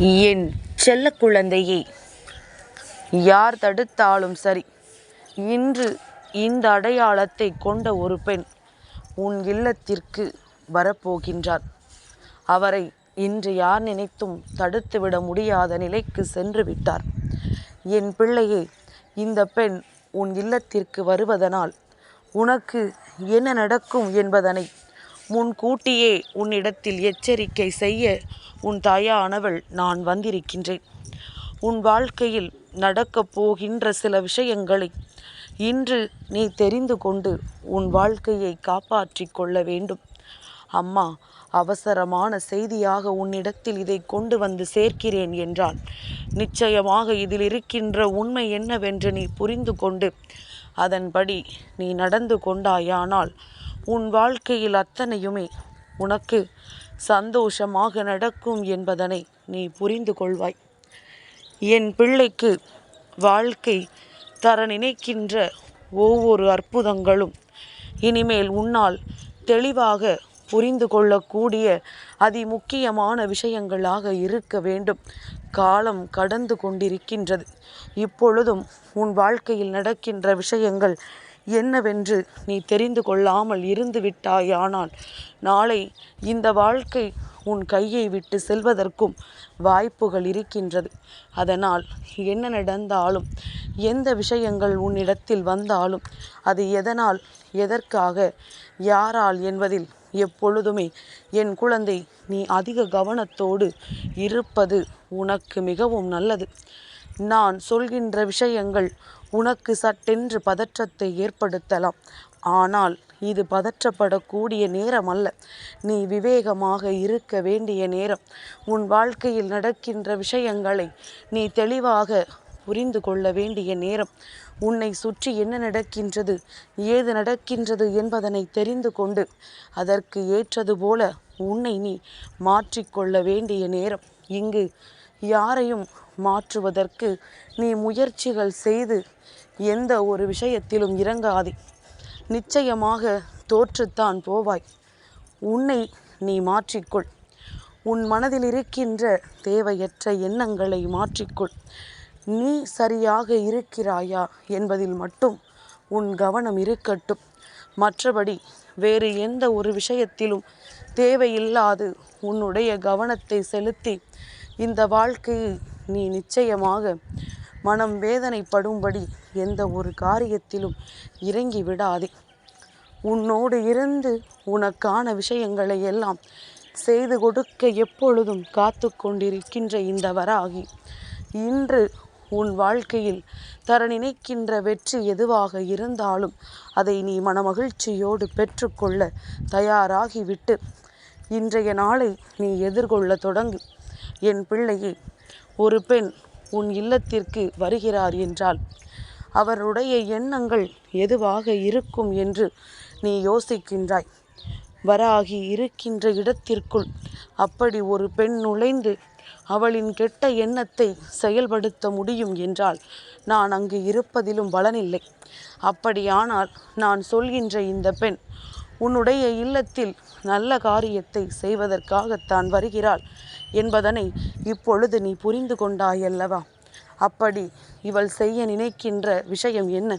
என் செல்ல குழந்தையே யார் தடுத்தாலும் சரி இன்று இந்த அடையாளத்தை கொண்ட ஒரு பெண் உன் இல்லத்திற்கு வரப்போகின்றார் அவரை இன்று யார் நினைத்தும் தடுத்துவிட முடியாத நிலைக்கு சென்று விட்டார். என் பிள்ளையே இந்த பெண் உன் இல்லத்திற்கு வருவதனால் உனக்கு என்ன நடக்கும் என்பதனை முன்கூட்டியே உன்னிடத்தில் எச்சரிக்கை செய்ய உன் தாயானவள் நான் வந்திருக்கின்றேன். உன் வாழ்க்கையில் நடக்கப் போகின்ற சில விஷயங்களை இன்று நீ தெரிந்து கொண்டு உன் வாழ்க்கையை காப்பாற்றி கொள்ள வேண்டும். அம்மா அவசரமான செய்தியாக உன்னிடத்தில் இதை கொண்டு வந்து சேர்க்கிறேன் என்றால் நிச்சயமாக இதில் இருக்கின்ற உண்மை என்னவென்று நீ புரிந்து கொண்டு அதன்படி நீ நடந்து கொண்டாயானால் உன் வாழ்க்கையில் அத்தனையுமே உனக்கு சந்தோஷமாக நடக்கும் என்பதனை நீ புரிந்து கொள்வாய். என் பிள்ளைக்கு வாழ்க்கை தர நினைக்கின்ற ஒவ்வொரு அற்புதங்களும் இனிமேல் உன்னால் தெளிவாக புரிந்து கொள்ளக்கூடிய அதிமுக்கியமான விஷயங்களாக இருக்க வேண்டும். காலம் கடந்து கொண்டிருக்கின்றது. இப்பொழுதும் உன் வாழ்க்கையில் நடக்கின்ற விஷயங்கள் என்னவென்று நீ தெரிந்து கொள்ளாமல் இருந்து விட்டாயானால். நாளை இந்த வாழ்க்கை உன் கையை விட்டு செல்வதற்கும் வாய்ப்புகள் இருக்கின்றது. அதனால் என்ன நடந்தாலும் எந்த விஷயங்கள் உன்னிடத்தில் வந்தாலும் அது எதனால் எதற்காக யாரால் என்பதில் எப்பொழுதுமே என் குழந்தை நீ அதிக கவனத்தோடு இருப்பது உனக்கு மிகவும் நல்லது. நான் சொல்கின்ற விஷயங்கள் உனக்கு சட்டென்று பதற்றத்தை ஏற்படுத்தலாம். ஆனால் இது பதற்றப்படக்கூடிய நேரம் அல்ல நீ விவேகமாக இருக்க வேண்டிய நேரம். உன் வாழ்க்கையில் நடக்கின்ற விஷயங்களை நீ தெளிவாக புரிந்து கொள்ள வேண்டிய நேரம். உன்னை சுற்றி என்ன நடக்கின்றது ஏது நடக்கின்றது என்பதனை தெரிந்து கொண்டு அதற்கு ஏற்றது போல உன்னை நீ மாற்றிக்கொள்ள வேண்டிய நேரம். இங்கு யாரையும் மாற்றுவதற்கு நீ முயற்சிகள் செய்து எந்த ஒரு விஷயத்திலும் இறங்காதே. நிச்சயமாக தோற்றுத்தான் போவாய். உன்னை நீ மாற்றிக்கொள். உன் மனதில் இருக்கின்ற தேவையற்ற எண்ணங்களை மாற்றிக்கொள். நீ சரியாக இருக்கிறாயா என்பதில் மட்டும் உன் கவனம் இருக்கட்டும். மற்றபடி வேறு எந்த ஒரு விஷயத்திலும் தேவையில்லாது உன்னுடைய கவனத்தை செலுத்தி இந்த வாழ்க்கையை நீ நிச்சயமாக மனம் வேதனைப்படும்படி எந்த ஒரு காரியத்திலும் இறங்கி விடாதே. உன்னோடு இருந்து உனக்கான விஷயங்களை எல்லாம் செய்து கொடுக்க எப்பொழுதும் காத்து கொண்டிருக்கின்ற இந்த வராகி இன்று உன் வாழ்க்கையில் தர நினைக்கின்ற வெற்றி எதுவாக இருந்தாலும் அதை நீ மனமகிழ்ச்சியோடு பெற்றுக்கொள்ள தயாராகிவிட்டு இன்றைய நாளை நீ எதிர்கொள்ள தொடங்கு. என் பிள்ளையே ஒரு பெண் உன் இல்லத்திற்கு வருகிறார் என்றால் அவருடைய எண்ணங்கள் எதுவாக இருக்கும் என்று நீ யோசிக்கின்றாய். வராகி இருக்கின்ற இடத்திற்குள் அப்படி ஒரு பெண் நுழைந்து அவளின் கெட்ட எண்ணத்தை செயல்படுத்த முடியும் என்றால் நான் அங்கு இருப்பதிலும் பலனில்லை. அப்படியானால் நான் சொல்கின்ற இந்த பெண் உன்னுடைய இல்லத்தில் நல்ல காரியத்தை செய்வதற்காகத்தான் வருகிறாள் என்பதனை இப்பொழுது நீ புரிந்து கொண்டாயல்லவா? அப்படி இவள் செய்ய நினைக்கின்ற விஷயம் என்ன?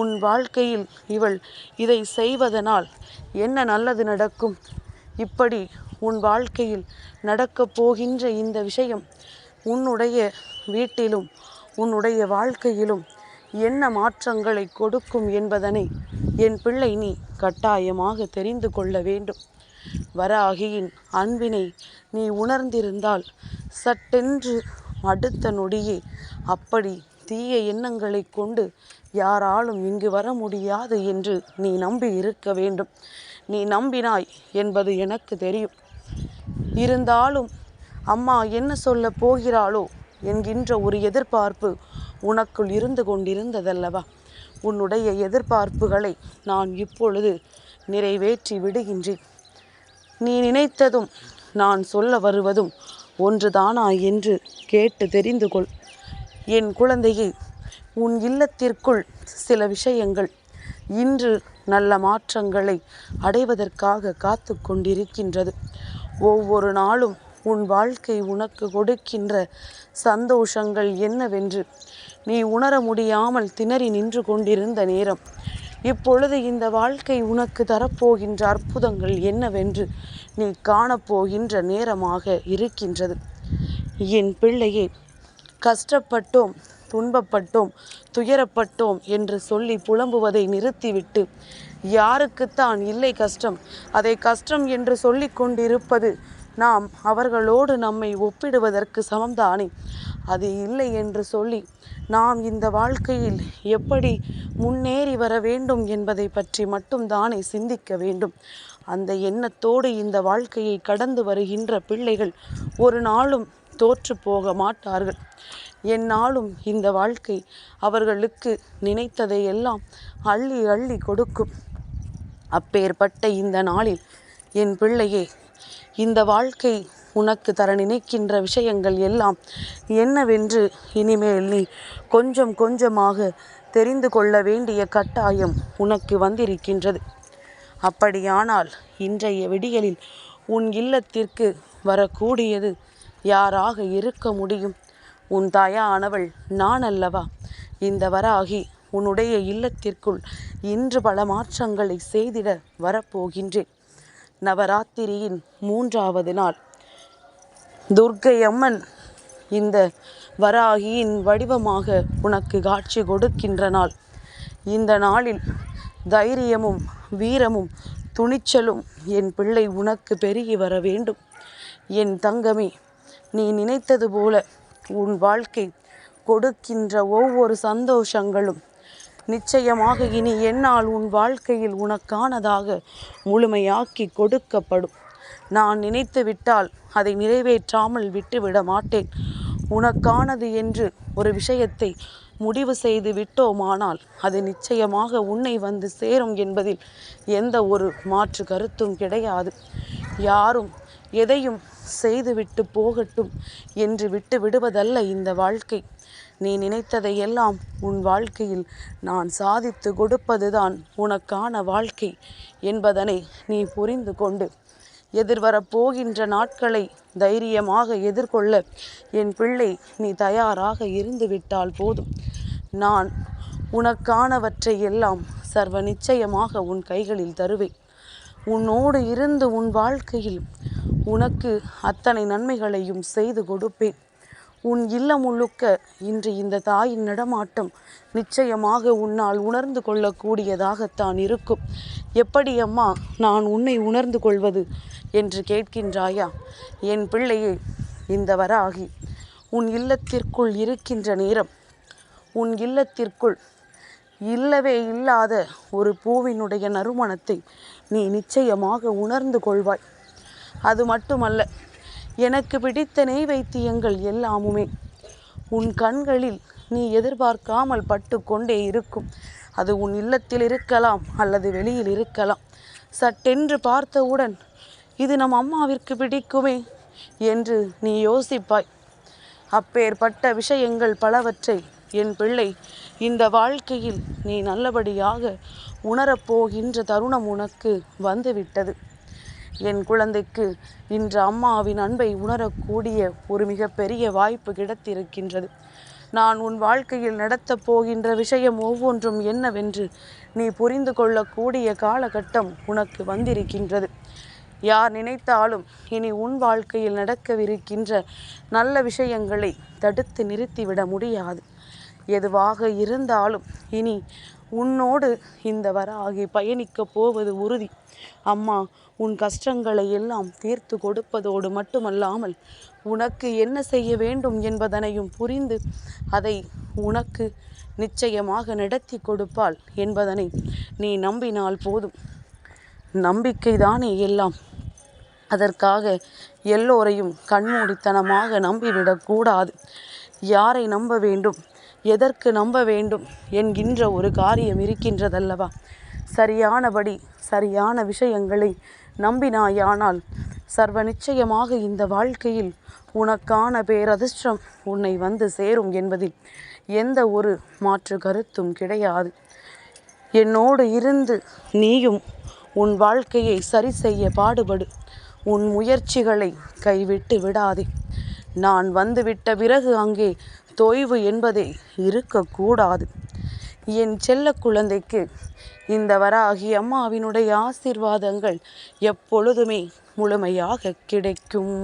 உன் வாழ்க்கையில் இவள் இதை செய்வதனால் என்ன நல்லது நடக்கும்? இப்படி உன் வாழ்க்கையில் நடக்கப் போகின்ற இந்த விஷயம் உன்னுடைய வீட்டிலும் உன்னுடைய வாழ்க்கையிலும் என்ன மாற்றங்களை கொடுக்கும் என்பதனை என் பிள்ளை நீ கட்டாயமாக தெரிந்து கொள்ள வேண்டும். வராகியின் அன்பினை நீ உணர்ந்திருந்தால் சட்டென்று அடுத்த நொடியே அப்படி தீய எண்ணங்களை கொண்டு யாராலும் இங்கு வர முடியாது என்று நீ நம்பி இருக்க வேண்டும். நீ நம்பினாய் என்பது எனக்கு தெரியும். இருந்தாலும் அம்மா என்ன சொல்ல போகிறாளோ என்கின்ற ஒரு எதிர்பார்ப்பு உனக்குள் இருந்து கொண்டிருந்ததல்லவா? உன்னுடைய எதிர்பார்ப்புகளை நான் இப்பொழுது நிறைவேற்றி விடுகின்றேன். நீ நினைத்ததும் நான் சொல்ல வருவதும் ஒன்றுதானா என்று கேட்டு தெரிந்து கொள். என் குழந்தையை உன் இல்லத்திற்குள் சில விஷயங்கள் இன்று நல்ல மாற்றங்களை அடைவதற்காக காத்து கொண்டிருக்கின்றது. ஒவ்வொரு நாளும் உன் வாழ்க்கை உனக்கு கொடுக்கின்ற சந்தோஷங்கள் என்னவென்று நீ உணர முடியாமல் திணறி நின்று கொண்டிருந்த நேரம். இப்பொழுது இந்த வாழ்க்கை உனக்கு தரப்போகின்ற அற்புதங்கள் என்னவென்று நீ காணப்போகின்ற நேரமாக இருக்கின்றது. என் பிள்ளையே கஷ்டப்பட்டோம் துன்பப்பட்டோம் துயரப்பட்டோம் என்று சொல்லி புலம்புவதை நிறுத்திவிட்டு யாருக்குத்தான் இல்லை கஷ்டம். அதை கஷ்டம் என்று சொல்லி கொண்டிருப்பது நாம் அவர்களோடு நம்மை ஒப்பிடுவதற்கு சமம்தானே? அது இல்லை என்று சொல்லி நாம் இந்த வாழ்க்கையில் எப்படி முன்னேறி வர வேண்டும் என்பதை பற்றி மட்டும் தானே சிந்திக்க வேண்டும். அந்த எண்ணத்தோடு இந்த வாழ்க்கையை கடந்து வருகின்ற பிள்ளைகள் ஒரு நாளும் தோற்று போக மாட்டார்கள். என்னாலும் இந்த வாழ்க்கை அவர்களுக்கு நினைத்ததை எல்லாம் அள்ளி அள்ளி கொடுக்கும். அப்பேற்பட்ட இந்த நாளில் என் பிள்ளையே இந்த வாழ்க்கை உனக்கு தர நினைக்கின்ற விஷயங்கள் எல்லாம் என்னவென்று இனிமேல் நீ கொஞ்சம் கொஞ்சமாக தெரிந்து கொள்ள வேண்டிய கட்டாயம் உனக்கு வந்திருக்கின்றது. அப்படியானால் இன்றைய விடியலில் உன் இல்லத்திற்கு வரக்கூடியது யாராக இருக்க முடியும்? உன் தாயானவள் நான் அல்லவா இந்த வராகி உன்னுடைய இல்லத்திற்குள் இன்று பல மாற்றங்களை செய்திட வரப்போகின்றேன். நவராத்திரியின் மூன்றாவது நாள். துர்க்கை அம்மன் இந்த வராகியின் வடிவமாக உனக்கு காட்சி கொடுக்கின்ற நாள். இந்த நாளில் தைரியமும் வீரமும் துணிச்சலும் என் பிள்ளை உனக்கு பெருகி வர வேண்டும். என் தங்கமே நீ நினைத்தது போல உன் வாழ்க்கை கொடுக்கின்ற ஒவ்வொரு சந்தோஷங்களும் நிச்சயமாக இனி என்னால் உன் வாழ்க்கையில் உனக்கானதாக முழுமையாக்கி கொடுக்கப்படும். நான் நினைத்து விட்டால் அதை நிறைவேற்றாமல் விட்டுவிட மாட்டேன். உனக்கானது என்று ஒரு விஷயத்தை முடிவு செய்து விட்டோமானால் அது நிச்சயமாக உன்னை வந்து சேரும் என்பதில் எந்த ஒரு மாற்று கருத்தும் கிடையாது. யாரும் எதையும் செய்துவிட்டு போகட்டும் என்று விட்டு விடுவதல்ல இந்த வாழ்க்கை. நீ நினைத்ததை எல்லாம் உன் வாழ்க்கையில் நான் சாதித்து கொடுப்பதுதான் உனக்கான வாழ்க்கை என்பதனை நீ புரிந்து கொண்டு எதிர்வரப்போகின்ற நாட்களை தைரியமாக எதிர்கொள்ள என் பிள்ளை நீ தயாராக இருந்துவிட்டால் போதும். நான் உனக்கானவற்றை எல்லாம் சர்வ நிச்சயமாக உன் கைகளில் தருவேன். உன்னோடு இருந்து உன் வாழ்க்கையில் உனக்கு அத்தனை நன்மைகளையும் செய்து கொடுப்பேன். உன் இல்லம் முழுக்க இன்று இந்த தாயின் நடமாட்டம் நிச்சயமாக உன்னால் உணர்ந்து கொள்ளக்கூடியதாகத்தான் இருக்கும். எப்படி அம்மா நான் உன்னை உணர்ந்து கொள்வது? என்று கேட்கின்றாயா? என் பிள்ளையே இந்த வராகி உன் இல்லத்திற்குள் இருக்கின்ற நேரம் உன் இல்லத்திற்குள் இல்லவே இல்லாத ஒரு பூவினுடைய நறுமணத்தை நீ நிச்சயமாக உணர்ந்து கொள்வாய். அது மட்டுமல்ல எனக்கு பிடித்த நெய்வைத்தியங்கள் எல்லாமுமே. உன் கண்களில் நீ எதிர்பார்க்காமல் பட்டு கொண்டே இருக்கும். அது உன் இல்லத்தில் இருக்கலாம் அல்லது வெளியில் இருக்கலாம். சட்டென்று பார்த்தவுடன் இது நம் அம்மாவிற்கு பிடிக்குமே என்று நீ யோசிப்பாய். அப்பேற்பட்ட விஷயங்கள் பலவற்றை என் பிள்ளை இந்த வாழ்க்கையில் நீ நல்லபடியாக உணரப்போகின்ற தருணம் உனக்கு வந்துவிட்டது. என் குழந்தைக்கு இன்று அம்மாவின் அன்பை உணரக்கூடிய ஒரு மிகப்பெரிய வாய்ப்பு கிடைத்திருக்கின்றது. நான் உன் வாழ்க்கையில் நடத்தப் போகின்ற விஷயம் ஒவ்வொன்றும் என்னவென்று நீ புரிந்து கொள்ளக்கூடிய காலகட்டம் உனக்கு வந்திருக்கின்றது. யார் நினைத்தாலும் இனி உன் வாழ்க்கையில் நடக்கவிருக்கின்ற நல்ல விஷயங்களை தடுத்து நிறுத்திவிட முடியாது. எதுவாக இருந்தாலும் இனி உன்னோடு இந்த வராகி பயணிக்கப் போவது உறுதி. அம்மா உன் கஷ்டங்களை எல்லாம் தீர்த்து கொடுப்பதோடு மட்டுமல்லாமல் உனக்கு என்ன செய்ய வேண்டும் என்பதனையும் புரிந்து அதை உனக்கு நிச்சயமாக நடத்தி கொடுப்பாள் என்பதனை நீ நம்பினால் போதும். நம்பிக்கைதானே எல்லாம். அதற்காக எல்லோரையும் கண்மூடித்தனமாக நம்பிவிடக்கூடாது யாரை நம்ப வேண்டும்? எதற்கு நம்ப வேண்டும் என்கின்ற ஒரு காரியம் இருக்கின்றதல்லவா? சரியானபடி சரியான விஷயங்களை நம்பினாயானால் சர்வ நிச்சயமாக இந்த வாழ்க்கையில் உனக்கான பேரதிர்ஷ்டம் உன்னை வந்து சேரும் என்பதில் எந்த ஒரு மாற்று கருத்தும் கிடையாது. என்னோடு இருந்து நீயும் உன் வாழ்க்கையை சரி செய்ய பாடுபடு. உன் முயற்சிகளை கைவிட்டு விடாதே. நான் வந்துவிட்ட பிறகு அங்கே தொய்வு என்பதே இருக்கக்கூடாது. என் செல்ல குழந்தைக்கு இந்த வராகி அம்மாவினுடைய ஆசிர்வாதங்கள் எப்பொழுதுமே முழுமையாக கிடைக்கும்.